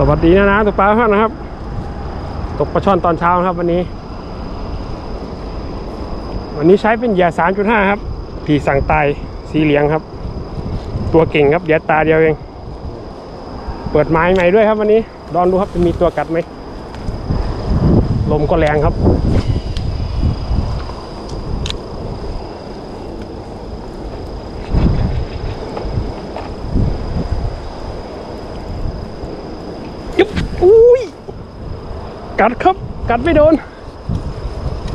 สวัสดีนะนะตกปลาครับนะครับ ตกปลาช่อนตอนเช้าครับวันนี้ วันนี้ใช้เป็นเหยื่อ3.5 ครับ ผีสั่งตายสีเหลืองครับ ตัวเก่งครับเหยื่อตาเดียวเอง เปิดไม้ใหม่ด้วยครับวันนี้ลองดูครับจะมีตัวกัดไหมลมก็แรงครับ อุ้ย กัดครับ กัดไม่โดน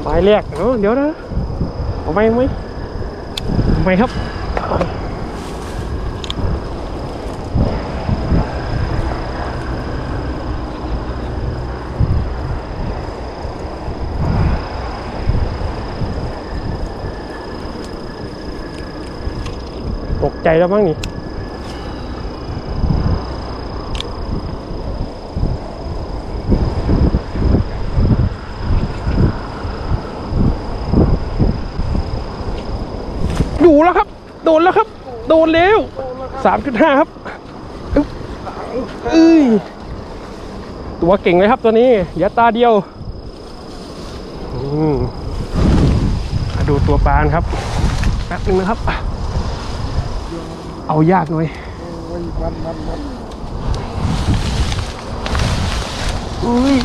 หมายแรกเอ้าเดี๋ยวนะเอาไปไหมเอาไปครับตกใจแล้วมั้งนี่ ดูแล้วครับ โดนแล้วครับ โดนแล้วสามจุดห้าครับเอ้ยตัวเก่งเลยครับตัวนี้อย่าตาเดียวอืมมาดูตัวปลาครับ แป๊บนึงนะครับ เอายากหน่อยอุ้ย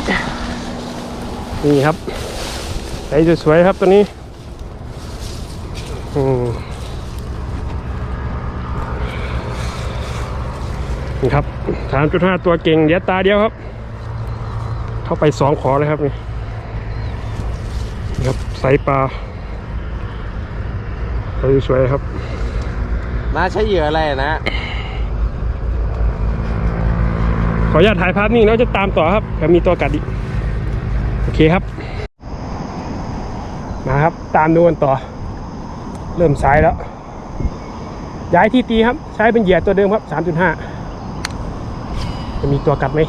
นี่ครับใสสวยๆครับตัวนี้ อืม 3.5 ตัวเก่งเดียตาเดียวครับ เข้าไปสองขอเลยครับนี่ครับใส่ปลาสวยๆครับน้าใช้เหยื่ออะไรนะ ขออนุญาตถ่ายภาพนี่แล้วจะตามต่อครับเดี๋มีตัวกัดอีกโอเคครับ มาครับตามดูกันต่อ เริ่มซ้ายแล้ว ย้ายที่ตีครับ ใช้เป็นเหยื่อตัวเดิมครับ 3.5 จะมีตัวกลับไหม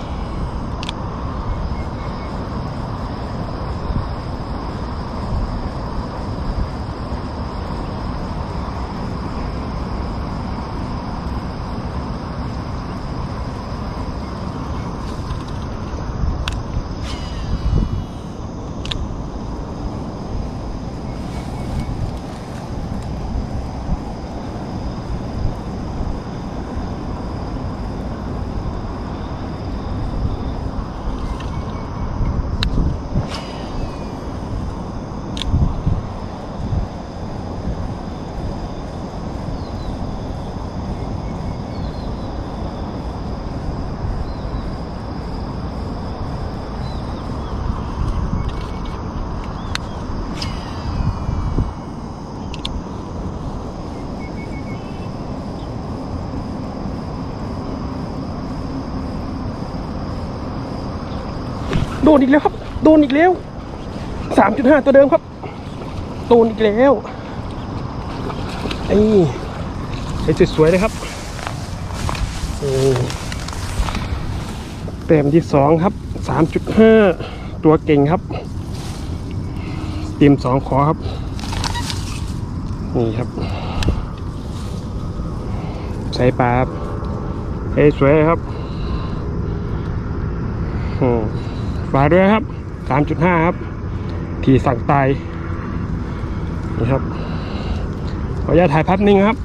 โดนอีกแล้วครับ โดนอีกแล้ว3.5ตัวเดิมครับ โดนอีกแล้วนี่ใช้สวยเลยครับนี่เต็มที่สองครับ3.5ตัวเก่งครับเตรียมสองขอครับ นี่ครับใส่ปลาครับใช้สวยครับอืม ฝากด้วยครับ 3.5 ครับ ที่สั่งตายนี่ครับขออนุญาตถ่ายภาพนิ่งครับ